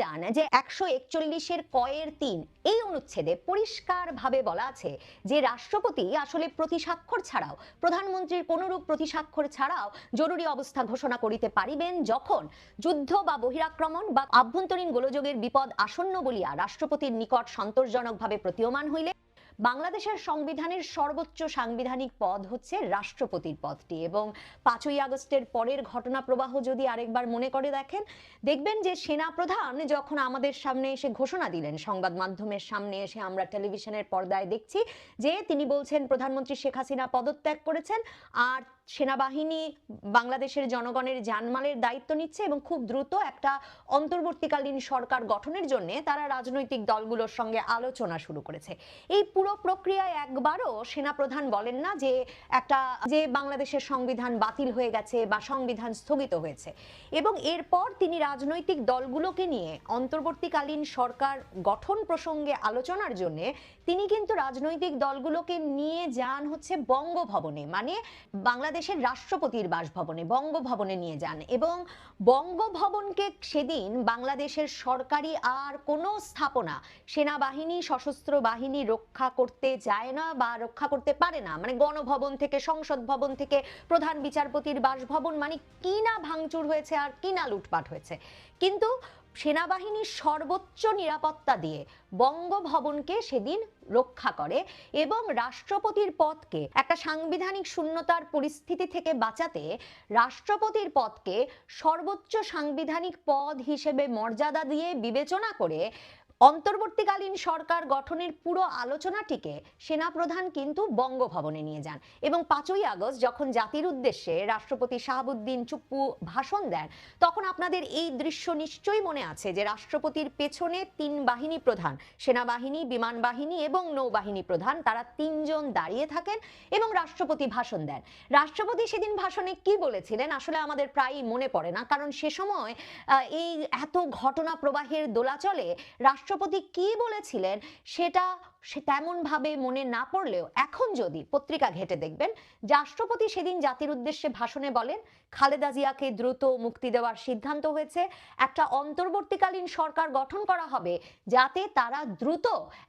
জান যে একশো একচল্লিশের কয়ের তিন, এই অনুচ্ছেদে পরিষ্কারভাবে বলা আছে যে রাষ্ট্রপতি আসলে প্রতিস্বাক্ষর ছাড়াও, প্রধানমন্ত্রীর কোনরূপ প্রতিস্বাক্ষর ছাড়াও জরুরি অবস্থা ঘোষণা করিতে পারিবেন যখন যুদ্ধ বা বহিরাক্রমণ বা আভ্যন্তরীণ গোলযোগের বিপদ আসন্ন বলিয়া রাষ্ট্রপতির নিকট সন্তোষজনকভাবে প্রতীয়মান হইলে বাংলাদেশের সংবিধানের সর্বোচ্চ সাংবিধানিক পদ হচ্ছে রাষ্ট্রপতির পদটি এবং পাঁচই আগস্টের পরের ঘটনা প্রবাহ যদি আরেকবার মনে করে দেখেন, দেখবেন যে সেনা প্রধান যখন আমাদের সামনে এসে ঘোষণা দিলেন, সংবাদ মাধ্যমের সামনে এসে আমরা টেলিভিশনের পর্দায় দেখছি যে তিনি বলছেন, প্রধানমন্ত্রী শেখ হাসিনা পদত্যাগ করেছেন আর সেনাবাহিনী বাংলাদেশের জনগণের জানমালের দায়িত্ব নিচ্ছে এবং খুব দ্রুত একটা অন্তর্বর্তীকালীন সরকার গঠনের জন্য তারা রাজনৈতিক দলগুলোর সঙ্গে আলোচনা শুরু করেছে। এই পুরো প্রক্রিয়ায় একবারও সেনাপ্রধান বলেন না যে একটা যে বাংলাদেশের সংবিধান বাতিল হয়ে গেছে বা সংবিধান স্থগিত হয়েছে। এবং এরপর তিনি রাজনৈতিক দলগুলোকে নিয়ে অন্তর্বর্তীকালীন সরকার গঠন প্রসঙ্গে আলোচনার জন্য তিনি কিন্তু রাজনৈতিক দলগুলোকে নিয়ে যান হচ্ছে বঙ্গভবনে। মানে বাংলাদেশের রাষ্ট্রপতির বাসভবনে, বঙ্গভবনে নিয়ে যান এবং বঙ্গভবনকে সেদিন বাংলাদেশের সরকারি আর কোনো স্থাপনা, সেনাবাহিনী, সশস্ত্র বাহিনী রক্ষা করতে যায় না বা রক্ষা করতে পারে না। মানে গণভবন থেকে, সংসদ ভবন থেকে প্রধান বিচারপতির বাসভবন মানে কি না ভাঙচুর হয়েছে আর কি না লুটপাট হয়েছে। কিন্তু সেনাবাহিনীর সর্বোচ্চ নিরাপত্তা দিয়ে বঙ্গভবনকে সেদিন রক্ষা করে এবং রাষ্ট্রপতির পদকে একটা সাংবিধানিক শূন্যতার পরিস্থিতি থেকে বাঁচাতে রাষ্ট্রপতির পদকে সর্বোচ্চ সাংবিধানিক পদ হিসেবে মর্যাদা দিয়ে বিবেচনা করে অন্তর্বর্তীকালীন সরকার গঠনের পুরো আলোচনাটিকে সেনাপ্রধান কিন্তু বঙ্গভবনে নিয়ে যান এবং পাঁচই আগস্ট যখন জাতির উদ্দেশ্যে রাষ্ট্রপতি শাহাবুদ্দিন চুপ্পু ভাষণ দেন, তখন আপনাদের এই দৃশ্য নিশ্চয়ই মনে আছে যে রাষ্ট্রপতির পেছনে তিন বাহিনী প্রধান, সেনাবাহিনী, বিমান বাহিনী এবং নৌবাহিনী প্রধান, তারা তিনজন দাঁড়িয়ে থাকেন এবং রাষ্ট্রপতি ভাষণ দেন। রাষ্ট্রপতি সেদিন ভাষণে কি বলেছিলেন আসলে আমাদের প্রায়ই মনে পড়ে না, কারণ সে সময় এই এত ঘটনা প্রবাহের দোলাচলে রাষ্ট্রপতি কি বলেছিলেন সেটা সে তেমন ভাবে মনে না পড়লেও এখন যদি পত্রিকা ঘেটে দেখবেন, রাষ্ট্রপতি সেদিন জাতির উদ্দেশ্যে ভাষণে বলেন, খালেদা জিয়াকে দ্রুত মুক্তি দেওয়ার সিদ্ধান্ত হয়েছে, একটা অন্তর্বর্তীকালীন সরকার গঠন করা হবে যাতে তারা দ্রুত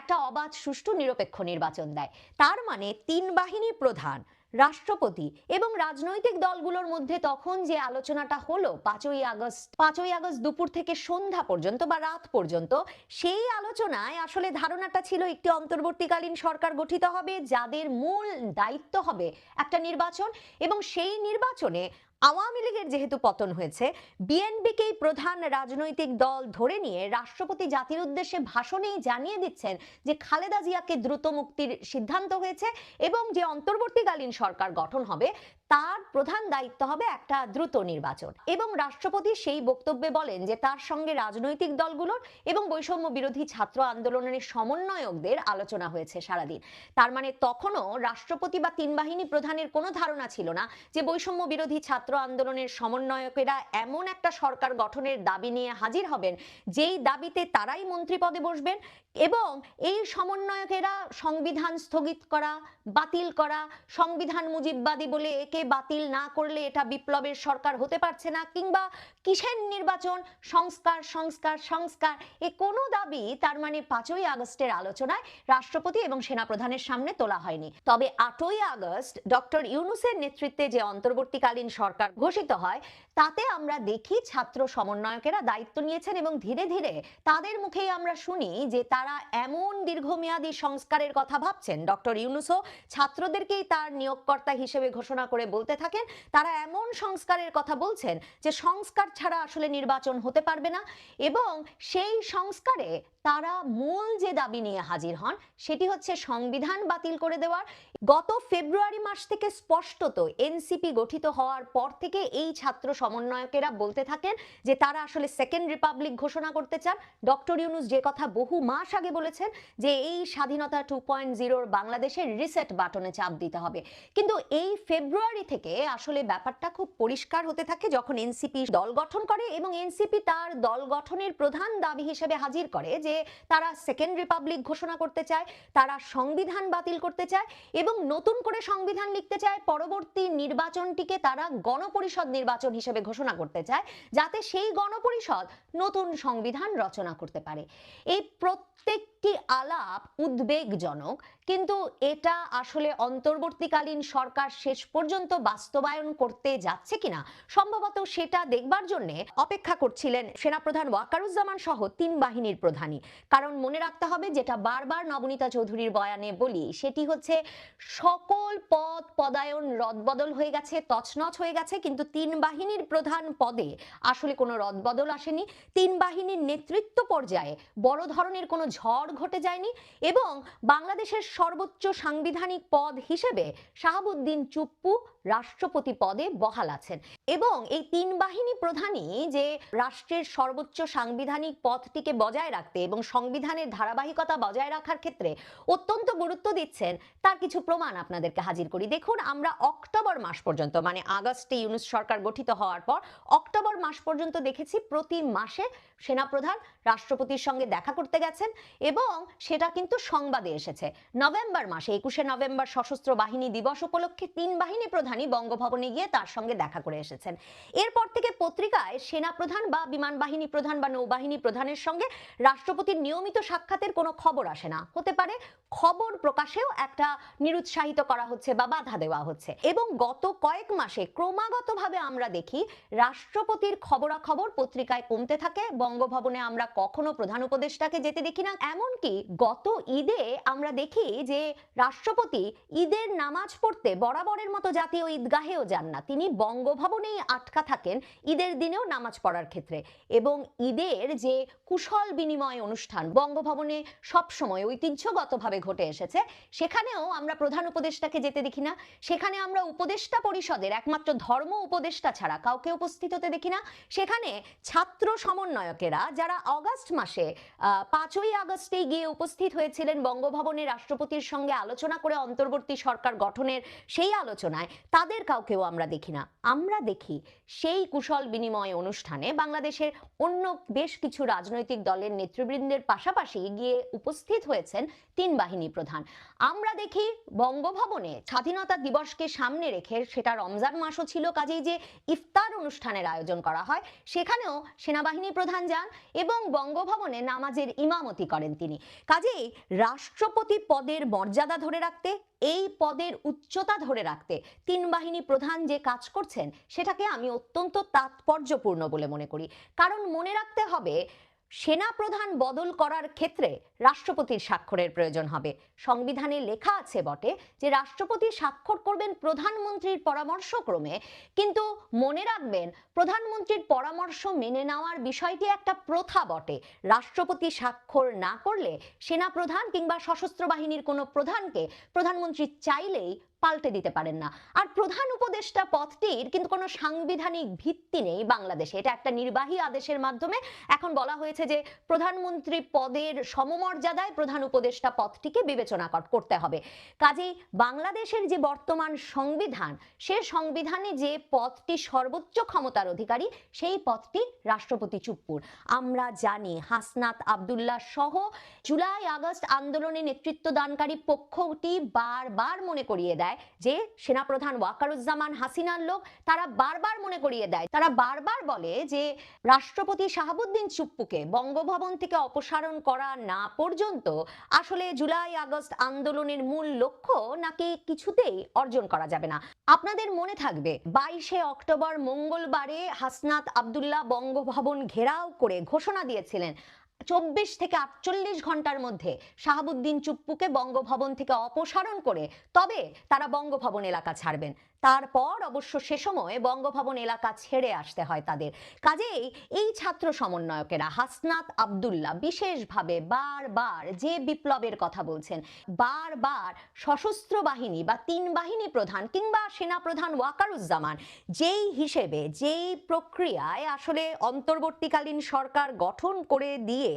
একটা অবাধ সুষ্ঠু নিরপেক্ষ নির্বাচন দেয়। তার মানে তিন বাহিনী প্রধান রাষ্ট্রপতি এবং রাজনৈতিক দলগুলোর মধ্যে তখন যে আলোচনাটা হলো, পাঁচই আগস্ট পাঁচই আগস্ট দুপুর থেকে সন্ধ্যা পর্যন্ত বা রাত পর্যন্ত, সেই আলোচনায় আসলে ধারণাটা ছিল একটি অন্তর্বর্তীকালীন সরকার গঠিত হবে, যাদের মূল দায়িত্ব হবে একটা নির্বাচন এবং সেই নির্বাচনে আওয়ামী লীগের যেহেতু পতন হয়েছে বিএনপিকেই প্রধান রাজনৈতিক দল ধরে নিয়ে রাষ্ট্রপতি জাতির উদ্দেশ্যে ভাষণেই জানিয়ে দিচ্ছেন যে খালেদা জিয়াকে দ্রুত মুক্তির সিদ্ধান্ত হয়েছে এবং যে অন্তর্বর্তীকালীন সরকার গঠন হবে, তার প্রধান দায়িত্ব হবে একটা দ্রুত নির্বাচন। এবং রাষ্ট্রপতি সেই বক্তব্যে বলেন যে তার সঙ্গে রাজনৈতিক দলগুলোর এবং বৈষম্য বিরোধী ছাত্র আন্দোলনের সমন্বয়কদের আলোচনা হয়েছে সারাদিন। তার মানে তখনও রাষ্ট্রপতি বা তিন বাহিনী প্রধানের কোনো ধারণা ছিল না যে বৈষম্য বিরোধী ছাত্র আন্দোলনের সমন্বয়কেরা এমন একটা সরকার গঠনের দাবি নিয়ে হাজির হবেন, যেই দাবিতে তারাই মন্ত্রী পদে বসবেন এবং এই সমন্বয়কেরা সংবিধান স্থগিত করা, বাতিল করা, সংবিধান মুজিববাদী বলে একে বাতিল না করলে এটা বিপ্লবের সরকার হতে পারছে না কিংবা কিসের নির্বাচন? সংস্কার সংস্কার সংস্কার। এ কোনো দাবি তার মানে পাঁচই আগস্টের আলোচনায় রাষ্ট্রপতি এবং সেনাপ্রধানের সামনে তোলা হয়নি। তবে আটই আগস্ট ডক্টর ইউনুসের নেতৃত্বে যে অন্তর্বর্তীকালীন সরকার ঘোষিত হয়, তাতে আমরা দেখি ছাত্র সমন্বয়কেরা দায়িত্ব নিয়েছেন এবং ধীরে ধীরে তাদের মুখেই আমরা শুনি যে তারা এমন দীর্ঘমেয়াদী সংস্কারের কথা ভাবছেন। ডক্টর ইউনুসও ছাত্রদেরকেই তার নিয়োগকর্তা হিসেবে ঘোষণা করে বলতে থাকেন, তারা এমন সংস্কারের কথা বলছেন যে সংস্কার ছাড়া আসলে নির্বাচন হতে পারবে না এবং সেই সংস্কারে তারা মূল যে দাবি নিয়ে হাজির হন, সেটি হচ্ছে সংবিধান বাতিল করে দেওয়ার গত ফেব্রুয়ারি মাস থেকে স্পষ্টত এনসিপি গঠিত হওয়ার পর থেকে এই ছাত্র সমন্বয়কেরা বলতে থাকেন যে তারা আসলে সেকেন্ড রিপাবলিক ঘোষণা করতে চান। ডক্টর ইউনুস যে কথা বহু মাস আগে বলেছেন যে এই স্বাধীনতা টু পয়েন্ট জিরোর বাংলাদেশের রিসেট বাটনে চাপ দিতে হবে। কিন্তু এই ফেব্রুয়ারি থেকে আসলে ব্যাপারটা খুব পরিষ্কার হতে থাকে যখন এনসিপি দল গঠন করে এবং এনসিপি তার দল গঠনের প্রধান দাবি হিসেবে হাজির করে যে তারা সেকেন্ড রিপাবলিক ঘোষণা করতে চায়, তারা সংবিধান বাতিল করতে চায় এবং এবং নতুন করে সংবিধান লিখতে চায়, পরবর্তী নির্বাচনটিকে তারা গণপরিষদ নির্বাচন হিসেবে ঘোষণা করতে চায়, যাতে সেই গণপরিষদ নতুন সংবিধান রচনা করতে পারে। এই প্রত্যেকটি আলাপ উদ্বেগজনক, কিন্তু এটা আসলে অন্তর্বর্তীকালীন সরকার শেষ পর্যন্ত বাস্তবায়ন করতে যাচ্ছে কিনা, সম্ভবত সেটা দেখবার জন্য অপেক্ষা করছিলেন সেনাপ্রধান ওয়াকারুজ্জামান সহ তিন বাহিনীর প্রধানই। কারণ মনে রাখতে হবে, যেটা বারবার নবনীতা চৌধুরীর বয়ানে বলি, সেটি হচ্ছে সকল পদ পদায়ন রদবদল হয়ে গেছে, তছনছ হয়ে গেছে, কিন্তু তিন বাহিনীর প্রধান পদে আসলে কোনো রদবদল আসেনি। তিন বাহিনীর নেতৃত্ব পর্যায়ে বড় ধরনের কোনো ঝড় ঘটে যায়নি এবং বাংলাদেশের সর্বোচ্চ সাংবিধানিক পদ হিসেবে শাহাবুদ্দিন চুপ্পু রাষ্ট্রপতি পদে বহাল আছেন। এবং এই তিন বাহিনী প্রধানই যে রাষ্ট্রের সর্বোচ্চ সাংবিধানিক পদটিকে বজায় রাখতে এবং সংবিধানের ধারাবাহিকতা বজায় রাখার ক্ষেত্রে অত্যন্ত গুরুত্ব দিচ্ছেন, তার কিছু প্রমাণ আপনাদেরকে হাজির করি। দেখুন, আমরা অক্টোবর মাস পর্যন্ত মানে আগস্টে ইউনুস সরকার গঠিত হওয়ার পর, অক্টোবর মাস পর্যন্ত দেখেছি প্রতি মাসে সেনাপ্রধান রাষ্ট্রপতির সঙ্গে দেখা করতে গেছেন এবং সেটা কিন্তু সংবাদে এসেছে। নভেম্বর মাসে, একুশে নভেম্বর সশস্ত্র বাহিনী দিবস উপলক্ষে তিন বাহিনী প্রধানই বঙ্গভবনে গিয়ে তার সঙ্গে দেখা করে এসেছেন। এরপর থেকে পত্রিকায় সেনাপ্রধান বা বিমান বাহিনী প্রধান বা নৌবাহিনী প্রধানের সঙ্গে রাষ্ট্রপতির নিয়মিত সাক্ষাতের কোনো খবর আসে না। হতে পারে খবর প্রকাশেও একটা নিরুৎসাহিত করা হচ্ছে বা বাধা দেওয়া হচ্ছে। এবং গত কয়েক মাসে ক্রমাগতভাবে আমরা দেখি রাষ্ট্রপতির খবরাখবর পত্রিকায় কমতে থাকে। বঙ্গভবনে আমরা কখনো প্রধান উপদেষ্টাকে যেতে দেখি না। এমনকি গত ঈদে আমরা দেখি যে রাষ্ট্রপতি ঈদের নামাজ পড়তে বরাবরের মতো জাতীয় ঈদগাহেও যান না। তিনি বঙ্গভবনেই আটকা থাকেন ঈদের দিনেও নামাজ পড়ার ক্ষেত্রে। এবং ঈদের যে কুশল বিনিময় অনুষ্ঠান বঙ্গভবনে সবসময় ঐতিহ্যগতভাবে ঘটে এসেছে, সেখানেও আমরা প্রধান উপদেষ্টাকে যেতে দেখি না। সেখানে আমরা উপদেষ্টা পরিষদের, একমাত্র ধর্ম উপদেষ্টা ছাড়া কাউকে উপস্থিত হতে দেখি না। সেখানে ছাত্র সমন্বয়কেরা যারা অগাস্ট মাসে পাঁচই আগস্টে গিয়ে উপস্থিত হয়েছিলেন বঙ্গভবনে রাষ্ট্রপতির সঙ্গে আলোচনা করে অন্তর্বর্তী সরকার গঠনের সেই আলোচনায় তাদের কাউকেও আমরা দেখি না। আমরা দেখি সেই কুশল বিনিময় অনুষ্ঠানে বাংলাদেশের অন্য বেশ কিছু রাজনৈতিক দলের নেতৃবৃন্দের পাশাপাশি গিয়ে উপস্থিত হয়েছেন তিন বাহিনী প্রধান। আমরা দেখি বঙ্গভবনে স্বাধীনতা দিবসকে সামনে রেখে সেটা রমজান মাসও ছিল, কাজেই যে ইফতার অনুষ্ঠানের আয়োজন করা হয়, সেখানেও সেনাবাহিনী প্রধান যান এবং বঙ্গভবনে নামাজের ইমামতি করেন তিনি। কাজেই রাষ্ট্রপতি পদের মর্যাদা ধরে রাখতে এই পদের উচ্চতা ধরে রাখতে তিন বাহিনী প্রধান যে কাজ করছেন, সেটাকে আমি অত্যন্ত তাৎপর্যপূর্ণ বলে মনে করি। কারণ মনে রাখতে হবে সেনা প্রধান বদল করার ক্ষেত্রে রাষ্ট্রপতির স্বাক্ষরের প্রয়োজন হবে। সংবিধানে লেখা আছে বটে যে রাষ্ট্রপতি স্বাক্ষর করবেন প্রধানমন্ত্রীর পরামর্শক্রমে, কিন্তু মনে রাখবেন প্রধানমন্ত্রীর পরামর্শ মেনে নেওয়ার বিষয়টি একটা প্রথা বটে। রাষ্ট্রপতি স্বাক্ষর না করলে সেনা প্রধান কিংবা সশস্ত্র বাহিনীর কোনো প্রধানকে প্রধানমন্ত্রী চাইলেই পাল্টে দিতে পারেন না। আর প্রধান উপদেষ্টা পদটির কিন্তু কোনো সাংবিধানিক ভিত্তি নেই বাংলাদেশে। এটা একটা নির্বাহী আদেশের মাধ্যমে এখন বলা হয়েছে যে প্রধানমন্ত্রী পদের সমমর্যাদায় প্রধান উপদেষ্টা পদটিকে বিবেচনা কর- করতে হবে। কাজেই বাংলাদেশের যে বর্তমান সংবিধান, সে সংবিধানে যে পদটি সর্বোচ্চ ক্ষমতার অধিকারী, সেই পদটি রাষ্ট্রপতি চুপ্পুর। আমরা জানি হাসনাত আবদুল্লাহ সহ জুলাই আগস্ট আন্দোলনে নেতৃত্ব দানকারী পক্ষটি বারবার মনে করিয়ে দেয় যে সেনাপ্রধান ওয়াকারুজ্জামান হাসিনার লোক তারা বারবার মনে করিয়ে দেয়। তারা বারবার বলে যে রাষ্ট্রপতি শাহাবুদ্দিন চুপ্পুকে বঙ্গভবন থেকে অপসারণ করা না পর্যন্ত আসলে জুলাই আগস্ট আন্দোলনের মূল লক্ষ্য নাকি কিছুতেই অর্জন করা যাবে না। আপনাদের মনে থাকবে, বাইশে অক্টোবর মঙ্গলবারে হাসনাত আবদুল্লাহ বঙ্গভবন ঘেরাও করে ঘোষণা দিয়েছিলেন চব্বিশ থেকে আটচল্লিশ ঘণ্টার মধ্যে শাহাবুদ্দিন চুপ্পুকে বঙ্গভবন থেকে অপসারণ করে তবে তারা বঙ্গভবন এলাকা ছাড়বেন। তারপর অবশ্য সে সময় বঙ্গভবন এলাকা ছেড়ে আসতে হয় তাদের। কাজেই এই ছাত্র সমন্বয়কেরা হাসনাত আবদুল্লাহ বিশেষভাবে বারবার যে বিপ্লবের কথা বলছেন, বারবার সশস্ত্র বাহিনী বা তিন বাহিনী প্রধান কিংবা সেনাপ্রধান ওয়াকারুজ্জামান, যেই হিসেবে, যেই প্রক্রিয়ায় আসলে অন্তর্বর্তীকালীন সরকার গঠন করে দিয়ে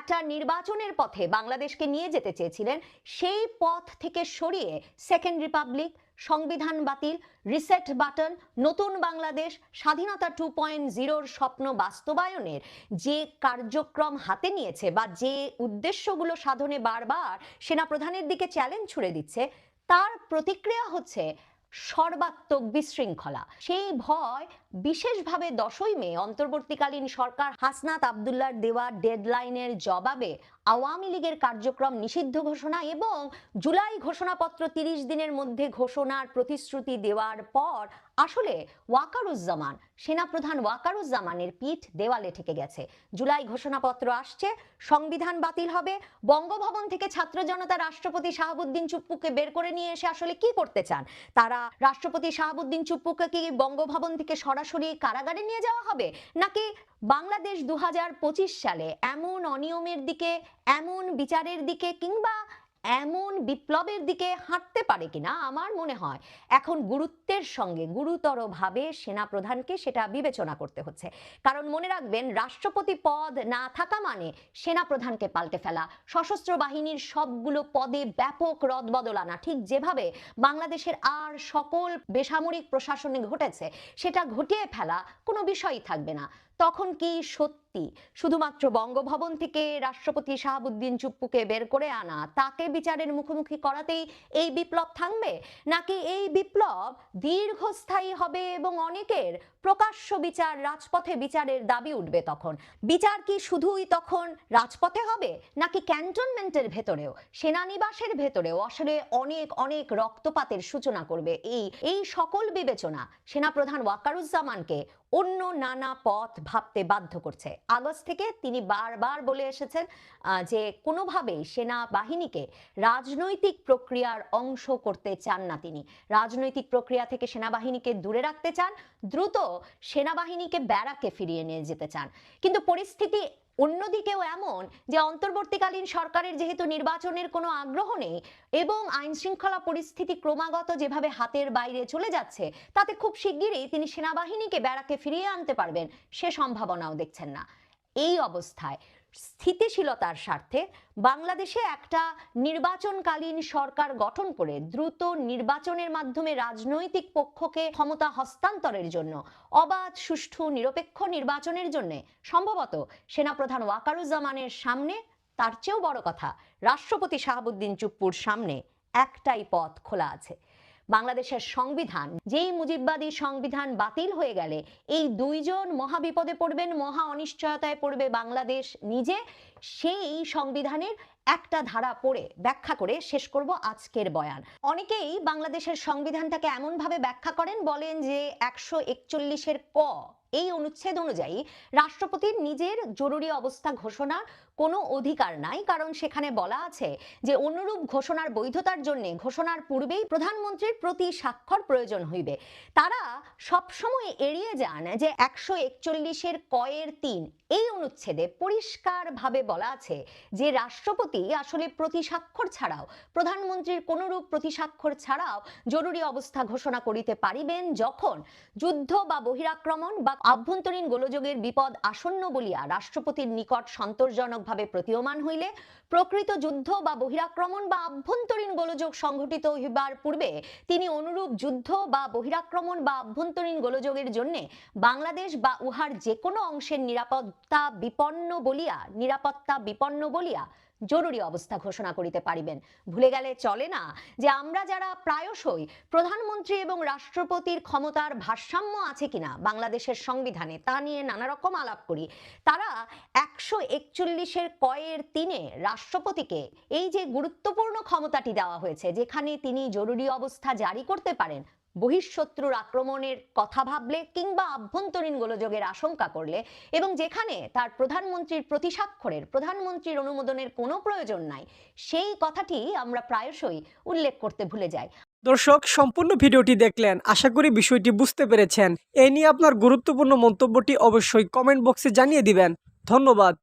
একটা নির্বাচনের পথে বাংলাদেশকে নিয়ে যেতে চেয়েছিলেন, সেই পথ থেকে সরিয়ে সেকেন্ড রিপাবলিক সংবিধান বাতিল রিসেট বাটন নতুন বাংলাদেশ, স্বাধীনতা টু পয়েন্ট জিরোর স্বপ্ন বাস্তবায়নের যে কার্যক্রম হাতে নিয়েছে বা যে উদ্দেশ্যগুলো সাধনে বারবার সেনাপ্রধানের দিকে চ্যালেঞ্জ ছুড়ে দিচ্ছে, তার প্রতিক্রিয়া হচ্ছে সর্বাত্মক বিশৃঙ্খলা। সেই ভয় বিশেষভাবে দশই মে অন্তর্বর্তীকালীন সরকার হাসনাত আবদুল্লার দেওয়া ডেডলাইনের জবাবে আওয়ামী লীগের কার্যক্রম নিষিদ্ধ ঘোষণা এবং জুলাই ঘোষণাপত্র তিরিশ দিনের মধ্যে ঘোষণার প্রতিশ্রুতি দেওয়ার পর আসলে ওয়াকারুজ্জামান, সেনাপ্রধান ওয়াকারুজ্জামানের পিঠ দেওয়ালে ঠেকে গেছে। জুলাই ঘোষণাপত্র আসছে, সংবিধান বাতিল হবে, বঙ্গভবন থেকে ছাত্র জনতা রাষ্ট্রপতি শাহাবুদ্দিন চুপ্পুকে বের করে নিয়ে এসে আসলে কি করতে চান? তারা রাষ্ট্রপতি শাহাবুদ্দিন চুপ্পুকে কি বঙ্গভবন থেকে সরাসরি কারাগারে নিয়ে যাওয়া হবে? নাকি বাংলাদেশ দু হাজার পঁচিশ সালে এমন অনিয়মের দিকে, এমন বিচারের দিকে কিংবা এমন বিপ্লবের দিকে হাঁটতে পারে কিনা আমার মনে হয় এখন গুরুত্বের সঙ্গে গুরুতরভাবে সেনাপ্রধানকে সেটা বিবেচনা করতে হচ্ছে। কারণ মনে রাখবেন, রাষ্ট্রপতি পদ না থাকা মানে সেনাপ্রধানকে পাল্টে ফেলা। সশস্ত্র বাহিনীর সবগুলো পদে ব্যাপক রদবদল আনা। ঠিক যেভাবে বাংলাদেশের আর সকল বেসামরিক প্রশাসনে ঘটেছে, সেটা ঘটিয়ে ফেলা কোনো বিষয়ই থাকবে না। তখন কি সত্যি? শুধুমাত্র বঙ্গভবন থেকে রাষ্ট্রপতি শাহাবুদ্দিন চুপ্পুকে বের করে আনা, তাকে বিচারের মুখোমুখি করাতেই এই বিপ্লব থামবে? নাকি এই বিপ্লব দীর্ঘস্থায়ী হবে এবং অনেকের প্রকাশ্য বিচার রাজপথে বিচারের দাবি উঠবে তখন? বিচার কি শুধুই তখন রাজপথে হবে, নাকি ক্যান্টনমেন্টের ভেতরেও, সেনানিবাসের ভেতরেও? আসলে অনেক অনেক রক্তপাতের সূচনা করবে এই এই সকল বিবেচনা সেনাপ্রধান ওয়াকারুজ্জামানকে অন্য নানা পথ ভাবতে বাধ্য করছে। আগস্ট থেকে তিনি বারবার বলে এসেছেন যে কোনোভাবেই সেনা বাহিনীকে রাজনৈতিক প্রক্রিয়ার অংশ করতে চান না তিনি। রাজনৈতিক প্রক্রিয়া থেকে সেনাবাহিনীকে দূরে রাখতে চান, দ্রুত সেনাবাহিনীকে ব্যারাকে ফিরিয়ে নিয়ে যেতে চান। কিন্তু পরিস্থিতি অন্যদিকেও এমন যে অন্তর্বর্তীকালীন সরকারের যেহেতু নির্বাচনের কোনো আগ্রহ নেই এবং আইন শৃঙ্খলা পরিস্থিতি ক্রমাগত যেভাবে হাতের বাইরে চলে যাচ্ছে, তাতে খুব শিগগিরই তিনি সেনাবাহিনীকে ব্যারাকে ফিরিয়ে আনতে পারবেন, সে সম্ভাবনাও দেখছেন না। এই অবস্থায় স্থিতিশীলতার স্বার্থে বাংলাদেশে একটা নির্বাচনকালীন সরকার গঠন করে দ্রুত নির্বাচনের মাধ্যমে রাজনৈতিক পক্ষকে ক্ষমতা হস্তান্তরের জন্য, অবাধ, সুষ্ঠু, নিরপেক্ষ নির্বাচনের জন্য। সম্ভবত সেনাপ্রধান ওয়াকারুজ্জামানের সামনে, তার চেয়েও বড় কথা, রাষ্ট্রপতি শাহাবুদ্দিন চুপ্পুর সামনে একটাই পথ খোলা আছে। বাংলাদেশের সংবিধান। যেই মুজিববাদী সংবিধান বাতিল হয়ে গেলে এই দুইজন মহাবিপদে পড়বেন, মহা অনিশ্চয়তায় পড়বে বাংলাদেশ নিজে, সেই সংবিধানের একটা ধারা পড়ে ব্যাখ্যা করে শেষ করব আজকের বয়ান। অনেকেই বাংলাদেশের সংবিধানটাকে এমনভাবে ব্যাখ্যা করেন, বলেন যে একশো একচল্লিশের ক এই অনুচ্ছেদ অনুযায়ী রাষ্ট্রপতির নিজের জরুরি অবস্থা ঘোষণার কোনো অধিকার নাই, কারণ সেখানে বলা আছে যে অনুরূপ ঘোষণার বৈধতার জন্য ঘোষণার পূর্বেই প্রধানমন্ত্রীর প্রতি স্বাক্ষর প্রয়োজন হইবে। তারা সবসময় এড়িয়ে যান যে একশো একচল্লিশের কয়ের তিন এই অনুচ্ছেদে পরিষ্কারভাবে বলা আছে যে রাষ্ট্রপতি আসলে প্রতি স্বাক্ষর ছাড়াও, প্রধানমন্ত্রীর কোনরূপ প্রতি স্বাক্ষর ছাড়াও জরুরি অবস্থা ঘোষণা করিতে পারিবেন যখন যুদ্ধ বা বহিরাক্রমণ বা আভ্যন্তরীণ গোলযোগের বিপদ আসন্ন বলিয়া রাষ্ট্রপতির নিকট সন্তোষজনকভাবে প্রতীয়মান হইলে প্রকৃত যুদ্ধ বা বহিরাক্রমণ বা আভ্যন্তরীণ গোলযোগ সংঘটিত হইবার পূর্বে তিনি অনুরূপ যুদ্ধ বা বহিরাক্রমণ বা আভ্যন্তরীণ গোলযোগের জন্য বাংলাদেশ বা উহার যে কোনো অংশের নিরাপত্তা বিপন্ন বলিয়া, নিরাপত্তা বিপন্ন বলিয়া জরুরি অবস্থা ঘোষণা করিতে পারিবেন। ভুলে গেলে চলে না যে আমরা যারা প্রায়শই প্রধানমন্ত্রী এবং রাষ্ট্রপতির ক্ষমতার ভারসাম্য আছে কিনা, বাংলাদেশের সংবিধানে তা নিয়ে নানা রকম আলাপ করি, তারা একশো একচল্লিশের কয়ের তিনে রাষ্ট্রপতিকে এই যে গুরুত্বপূর্ণ ক্ষমতাটি দেওয়া হয়েছে, যেখানে তিনি জরুরি অবস্থা জারি করতে পারেন বহিঃশত্রুর আক্রমণের কথা ভাবলে কিংবা আভ্যন্তরীণ গোলযোগের আশঙ্কা করলে এবং যেখানে তার প্রধানমন্ত্রীর প্রতিস্বাক্ষরের, প্রধানমন্ত্রীর অনুমোদনের কোনো প্রয়োজন নাই, সেই কথাটি আমরা প্রায়শই উল্লেখ করতে ভুলে যাই। দর্শক, সম্পূর্ণ ভিডিওটি দেখলেন, আশা করি বিষয়টি বুঝতে পেরেছেন। এ নিয়ে আপনার গুরুত্বপূর্ণ মন্তব্যটি অবশ্যই কমেন্ট বক্সে জানিয়ে দিবেন। ধন্যবাদ।